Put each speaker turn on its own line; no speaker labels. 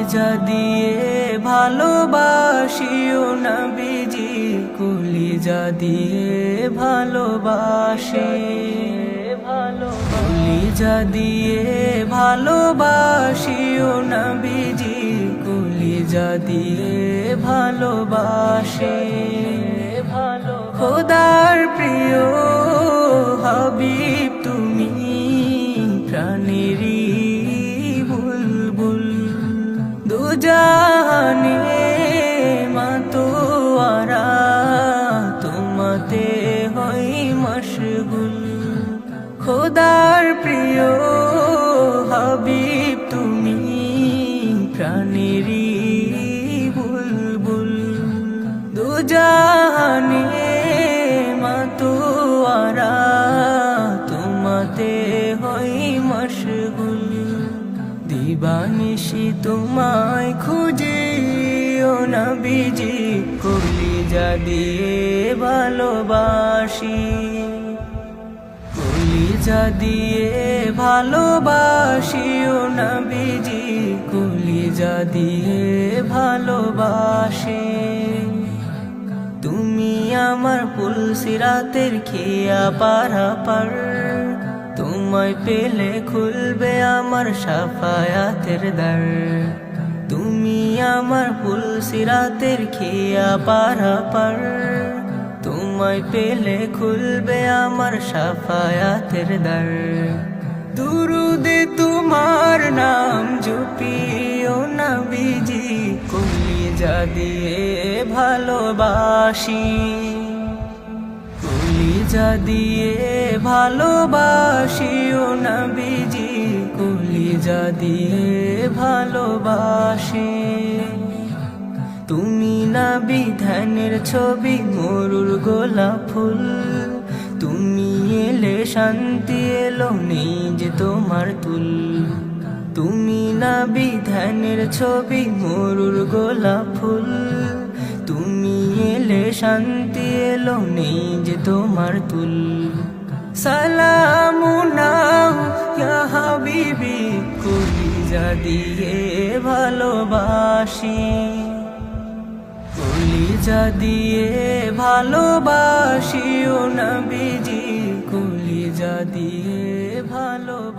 কলিজা দিয়ে ভালোবাসিও নবীজি কুলি যা দিয়ে ভালোবাসি। কলিজা দিয়ে ভালোবাসিও নবীজি কুলি যা দিয়ে ভালোবাসে। খোদার মশগুল খোদার প্রিয় হাবিব, তুমি প্রাণেরই বুলবুল। দুজাহানে মাতোয়ারা, তোমাতে হই মশগুল। দিবানিশি তোমায় খুঁজে ও নবীজি কলিজা দিয়ে ভালোবাসি। কলিজা দিয়ে ভালোবাসি ও নবীজি কলিজা দিয়ে ভালোবাসি। তুমি আমার ফুল সিরাতের খেয়া পারা পার তোমায় পেলে খুলবে আমার সাফায়াতের দ্বার। তুমি আমার ফুল সিরাতের খেয়া পারা পার তোমায় পেলে খুলবে আমার সাফায়াতের দ্বার। দুরুদে তোমার নাম জুপিও নবীজি কলিজা দিয়ে ভালোবাসি। কলিজা দিয়ে ভালোবাসি ও নবীজি কলিজা দিয়ে ভালোবাসি। না বিধানের ছবি, মরুর গোলাপ ফুল। তুমি এলে, শান্তি এলো যে তোমার তুল। তুমি না বিধানের ছবি, মরুর গোলাপ ফুল। তুমি এলে, শান্তি এলো যে তোমার তুল। সালামু ইয়া হাবিবি, কলিজা দিয়ে ভালোবাসি। কলিজা দিয়ে না বিজি নবীজি কলিজা দিয়ে ভালোবাসি